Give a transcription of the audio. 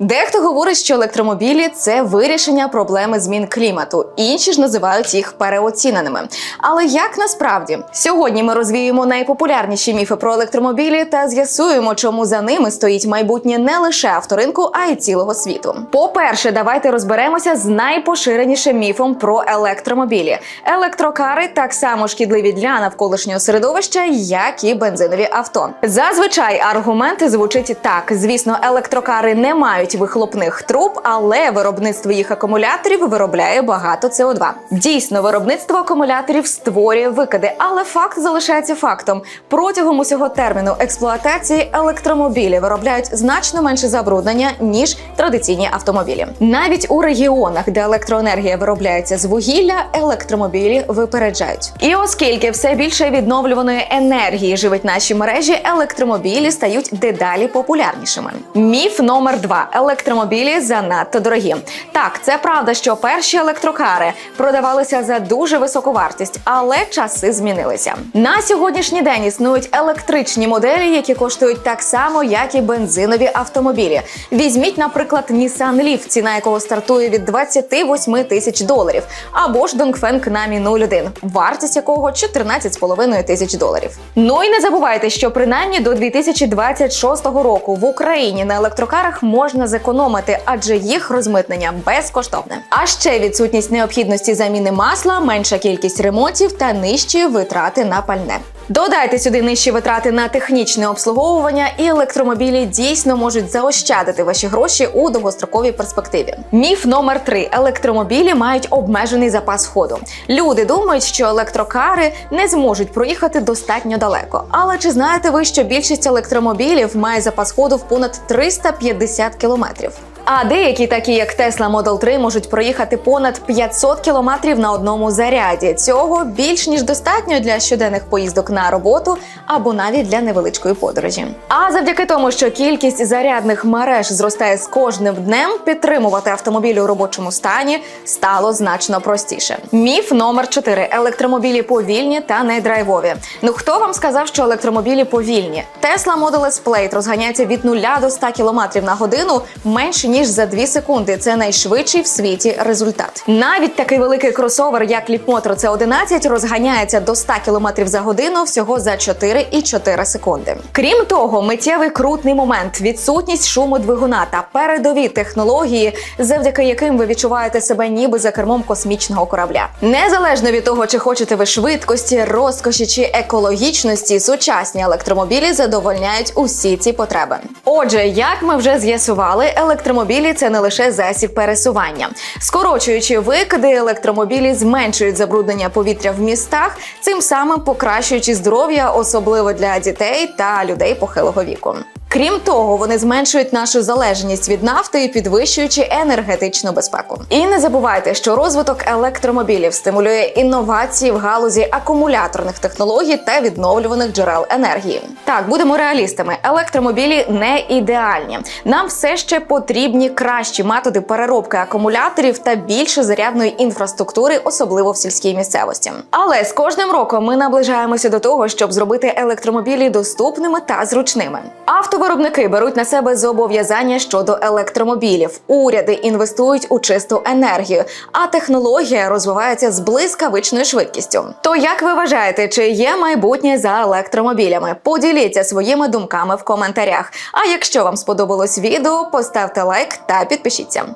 Дехто говорить, що електромобілі це вирішення проблеми змін клімату, інші ж називають їх переоціненими. Але як насправді сьогодні ми розвіємо найпопулярніші міфи про електромобілі та з'ясуємо, чому за ними стоїть майбутнє не лише авторинку, а й цілого світу. По-перше, давайте розберемося з найпоширенішим міфом про електромобілі. Електрокари так само шкідливі для навколишнього середовища, як і бензинові авто. Зазвичай аргумент звучить так: звісно, електрокари не мають вихлопних труб, але виробництво їх акумуляторів виробляє багато СО2. Дійсно, виробництво акумуляторів створює викиди, але факт залишається фактом. Протягом усього терміну експлуатації електромобілі виробляють значно менше забруднення ніж традиційні автомобілі. Навіть у регіонах, де електроенергія виробляється з вугілля, електромобілі випереджають. І оскільки все більше відновлюваної енергії живить наші мережі, електромобілі стають дедалі популярнішими. Міф номер два: електромобілі занадто дорогі. Так, це правда, що перші електрокари продавалися за дуже високу вартість, але часи змінилися. На сьогоднішній день існують електричні моделі, які коштують так само, як і бензинові автомобілі. Візьміть, наприклад, Nissan Leaf, ціна якого стартує від 28 тисяч доларів, або ж Dongfeng Nami 01, вартість якого 14,5 тисяч доларів. Ну і не забувайте, що принаймні до 2026 року в Україні на електрокарах можна зекономити, адже їх розмитнення безкоштовне. А ще відсутність необхідності заміни масла, менша кількість ремонтів та нижчі витрати на пальне. Додайте сюди нижчі витрати на технічне обслуговування, і електромобілі дійсно можуть заощадити ваші гроші у довгостроковій перспективі. Міф номер три: електромобілі мають обмежений запас ходу. Люди думають, що електрокари не зможуть проїхати достатньо далеко. Але чи знаєте ви, що більшість електромобілів має запас ходу в понад 350 кілометрів? А деякі, такі як Tesla Model 3, можуть проїхати понад 500 кілометрів на одному заряді. Цього більш ніж достатньо для щоденних поїздок на роботу або навіть для невеличкої подорожі. А завдяки тому, що кількість зарядних мереж зростає з кожним днем, підтримувати автомобіль у робочому стані стало значно простіше. Міф номер 4. електромобілі повільні та не драйвові. Ну хто вам сказав, що електромобілі повільні? Tesla Model S Plaid розганяється від 0 до 100 км на годину менше ніж за 2 секунди. Це найшвидший в світі результат. Навіть такий великий кросовер, як Leapmotor C11, розганяється до 100 км за годину всього за 4,4 секунди. Крім того, миттєвий крутний момент, відсутність шуму двигуна та передові технології, завдяки яким ви відчуваєте себе ніби за кермом космічного корабля. Незалежно від того, чи хочете ви швидкості, розкоші чи екологічності, сучасні електромобілі задовольняють усі ці потреби. Отже, як ми вже з'ясували, електромобілі це не лише засіб пересування. Скорочуючи викиди, електромобілі зменшують забруднення повітря в містах, цим самим покращуючи здоров'я, особливо для дітей та людей похилого віку. Крім того, вони зменшують нашу залежність від нафти підвищуючи енергетичну безпеку. І не забувайте, що розвиток електромобілів стимулює інновації в галузі акумуляторних технологій та відновлюваних джерел енергії. Так, будемо реалістами. Електромобілі не ідеальні. Нам все ще потрібні кращі методи переробки акумуляторів та більше зарядної інфраструктури, особливо в сільській місцевості. Але з кожним роком ми наближаємося до того, щоб зробити електромобілі доступними та зручними. Автовиробники беруть на себе зобов'язання щодо електромобілів. Уряди інвестують у чисту енергію, а технологія розвивається з блискавичною швидкістю. То як ви вважаєте, чи є майбутнє за електромобілями? Поділіться своїми думками в коментарях. А якщо вам сподобалось відео, поставте лайк та підпишіться.